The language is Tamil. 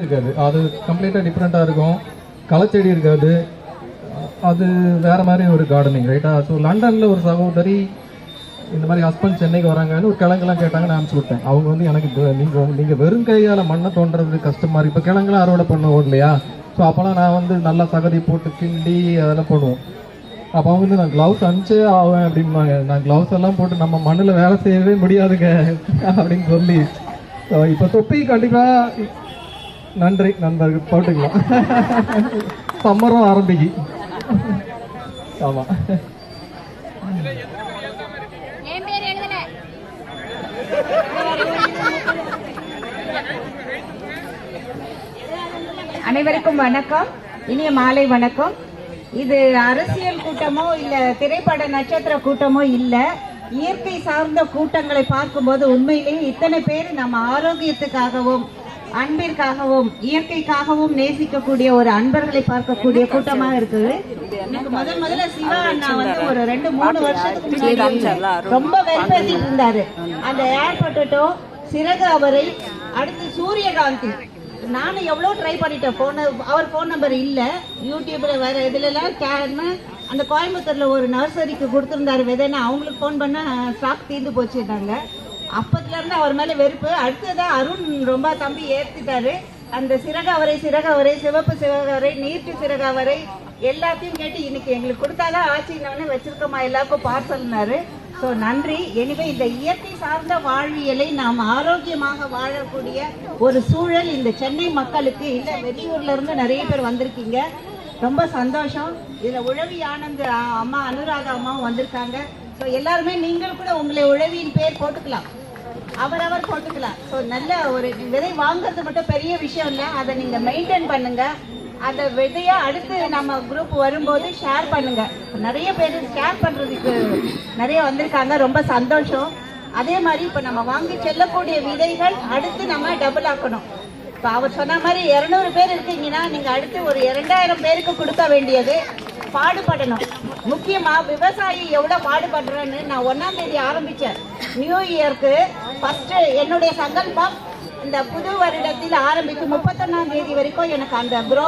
இருக்காது. அது கம்ப்ளீட்டாக டிஃப்ரெண்ட்டாக இருக்கும். களைச்செடி இருக்காது. அது வேறு மாதிரி ஒரு கார்டனிங் ரைட்டா ஸோ லண்டனில் ஒரு சகோதரி இந்த மாதிரி ஹஸ்பண்ட் சென்னைக்கு வராங்கன்னு ஒரு கிழங்கெல்லாம் கேட்டாங்க நான் அனுப்பிச்சு விட்டேன். அவங்க வந்து எனக்கு நீங்கள் நீங்கள் வெறும் கையால் மண்ணை தோன்றது கஷ்டமா இருக்குது இப்போ கிழங்கெல்லாம் அறுவடை பண்ணுவோம் இல்லையா? ஸோ அப்போலாம் நான் வந்து நல்லா சகதி போட்டு கிண்டி அதெல்லாம் போடுவோம். அப்போ அவங்க வந்து நான் க்ளவுஸ் அனுப்பிச்சே ஆவேன் அப்படிம்பாங்க. நான் க்ளவுஸ் எல்லாம் போட்டு நம்ம மண்ணில் வேலை செய்யவே முடியாதுங்க அப்படின்னு சொல்லி. ஸோ இப்போ தொப்பி கண்டிப்பாக நன்றி நண்பர்கள். போட்டுக்கலாம். சம்மரம் ஆரம்பிக்கு. ஆமாம் அனைவருக்கும் வணக்கம். இனிய மாலை வணக்கம். இது அரசியல் கூட்டமோ இல்ல திரைப்பட நட்சத்திர கூட்டமோ இல்ல இயற்கை சார்ந்த கூட்டங்களை பார்க்கும்போது உண்மையிலேயே இத்தனை பேர் நம்ம ஆரோக்கியத்துக்காகவும் அன்பிற்காகவும் இயற்கைக்காகவும் நேசிக்கக்கூடிய ஒரு அன்பர்களை பார்க்கக்கூடிய கூட்டமாக இருக்குது. எனக்கு முதல் முதல்ல சிவா அண்ணா வந்து ஒரு ரெண்டு மூணு வருஷத்துக்கு முன்னாடி ரொம்ப வெறுப்பேற்றிட்டு இருந்தாரு. அந்த ஏர் பொட்டேட்டோ சிறகு அவரை அடுத்து சூரியகாந்தி. நானும் எவ்வளோ ட்ரை பண்ணிட்டேன். ஃபோன் அவர் ஃபோன் நம்பர் இல்லை. யூடியூப்ல வேற இதுலலாம் கேன்னு அந்த கோயம்புத்தூர்ல ஒரு நர்சரிக்கு கொடுத்துருந்தாரு. விதைன்னு அவங்களுக்கு ஃபோன் பண்ண ஸ்டாக் தீர்ந்து போச்சுட்டாங்க அப்பத்துல இருந்து அவர் மேல வெறுப்பு. அடுத்ததா அருண் ரொம்ப தம்பி ஏத்திட்டாரு. அந்த சிறகவரை சிறகவரை சிவப்பு சிறகவரை நீட்டு சிறகவரை எல்லாத்தையும் கேட்டு இன்னைக்கு எங்களுக்கு கொடுத்தாதான் ஆச்சுன்னு வச்சிருக்கோமா எல்லாருக்கும் பார்சல்னாரு ஸோ நன்றி. எனவே இந்த இயற்கை சார்ந்த வாழ்வியலை நாம் ஆரோக்கியமாக வாழக்கூடிய ஒரு சூழல் இந்த சென்னை மக்களுக்கு இல்லை வெளியூர்ல இருந்து நிறைய பேர் வந்திருக்கீங்க. ரொம்ப சந்தோஷம். இதுல உழவி ஆனந்த் அம்மா அனுராதா அம்மாவும் வந்திருக்காங்க. ஸோ எல்லாருமே நீங்கள் கூட உங்களை உழவியின் பேர் போட்டுக்கலாம். அவரவர் போட்டுக்கலாம். ஸோ நல்ல ஒரு விதை வாங்குறது மட்டும் பெரிய விஷயம் இல்லை. அதை நீங்க மெயின்டைன் பண்ணுங்க. அந்த விதையை அடுத்து நம்ம குரூப் வரும்போது ஷேர் பண்ணுங்க. நிறைய பேர் ஷேர் பண்றதுக்கு நிறைய வந்திருக்காங்க. ரொம்ப சந்தோஷம். அதே மாதிரி இப்போ நம்ம வாங்கி செல்லக்கூடிய விதைகள் அடுத்து நம்ம டபுள் ஆக்கணும். இப்போ அவர் சொன்ன மாதிரி இரநூறு பேர் இருக்கீங்கன்னா நீங்கள் அடுத்து ஒரு இரண்டாயிரம் பேருக்கு கொடுக்க வேண்டியது பாடுபடணும். முக்கியமா விவசாயி எவ்வளவு பாடுபடுறேன்னு நான் ஒன்னாம் தேதி ஆரம்பிச்சேன். நியூ இயர்க்கு ஃபர்ஸ்ட் என்னுடைய சங்கல்பம் இந்த புது வருடத்தில் ஆரம்பித்து முப்பத்தொன்னாம் தேதி வரைக்கும் எனக்கு அந்த குரோ